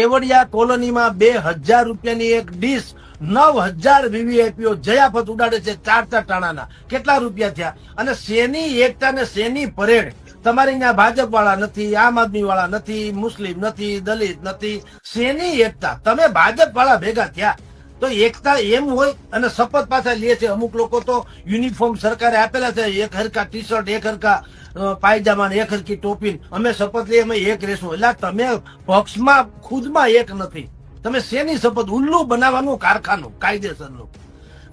કેવડિયા કોલોનીમાં બે હજાર રૂપિયાની એક ડીશ નવ હજાર વીવીઆઈપીઓ જયાફત ઉડાડે છે ચાર ચાર ટાણાના. કેટલા રૂપિયા થયા? અને શેની એકતા ને શેની પરેડ? તમારી ત્યાં ભાજપ વાળા નથી, આમ આદમી વાળા નથી, મુસ્લિમ નથી, દલિત નથી, શેની એકતા? તમે ભાજપ વાળા ભેગા થયા. તો એકતા એમ હોય અને શપથ પાછા લે છે. અમુક લોકો તો યુનિફોર્મ સરકારે આપેલા છે. એક હરકા ટી શર્ટ એક હરકા પાયજામા એક હરકી ટોપી અમે શપથ લઈએ, અમે એક રહેશું એટલે તમે પક્ષમાં, ખુદમાં એક નથી. તમે શેની શપથ? ઉલ્લુ બનાવવાનું કારખાનું, કાયદેસરનું.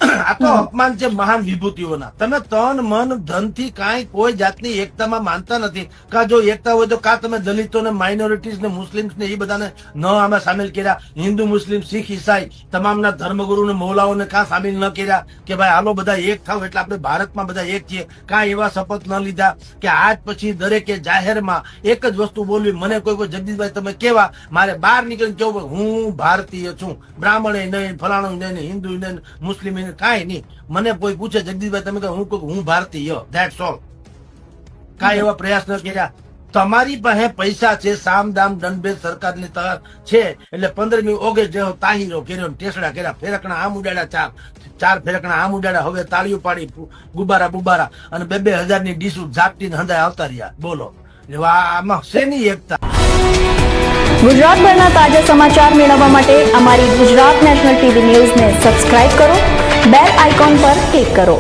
આ તો અપમાન છે મહાન વિભૂતિઓના. તમે તન, મન, ધનથી કાંઈ કોઈ જાતની એકતામાં માનતા નથી. કા જો એકતા હોય તો કા તમે દલિતોને માઇનોરિટીઝ ને મુસ્લિમ્સ ને એ બધાને ન આમાં સામેલ કર્યા? હિન્દુ, મુસ્લિમ, શીખ, ઈસાઈ તમામના ધર્મગુરુ ને મૌલાઓને કા સામેલ ન કર્યા? કે ભાઈ હાલો બધા એક થાવ એટલે આપણે ભારતમાં બધા એક છીએ. કા એવા શપથ ન લીધા કે આજ પછી દરેકે જાહેરમાં એક જ વસ્તુ બોલવી? મને કોઈ કોઈ, જગદીશભાઈ તમે કેવા? મારે બહાર નીકળીને કેવું? હું ભારતીય છું. બ્રાહ્મણ નહીં, ફલાણું નહીં, હિન્દુ નહીં, મુસ્લિમ નહીં કાંઈ નહીં. મને કોઈ પૂછે, જગદીશભાઈ, તમે કહો, હું કહું હું ભારતીય ધેટ્સ ઓલ કાંઈ એવા પ્રયાસ ન કર્યા. તમારી પાસે પૈસા છે, સામ દામ દંડભેદ સરકારની તર છે. એટલે પંદરમી ઓગસ્ટ જેવો તાહીરો કર્યો ટેસડા કર્યા ફેરકણા આમ ઉડાડ્યા ચાર ચાર ફેરકણા આમ ઉડાડ્યા. હવે તાળીઓ પાડી ગુબારા બુબારા. અને બે બે હજારની ડીસુ ઝાપટીને હંધાય આવતા રહ્યા. બોલો. આમાં શેની એકતા? ગુજરાતભરના તાજા સમાચાર મેળવવા માટે અમારી ગુજરાત નેશનલ ટીવી ન્યૂઝને સબસ્ક્રાઇબ કરો. બેલ આઇકોન પર ક્લિક કરો.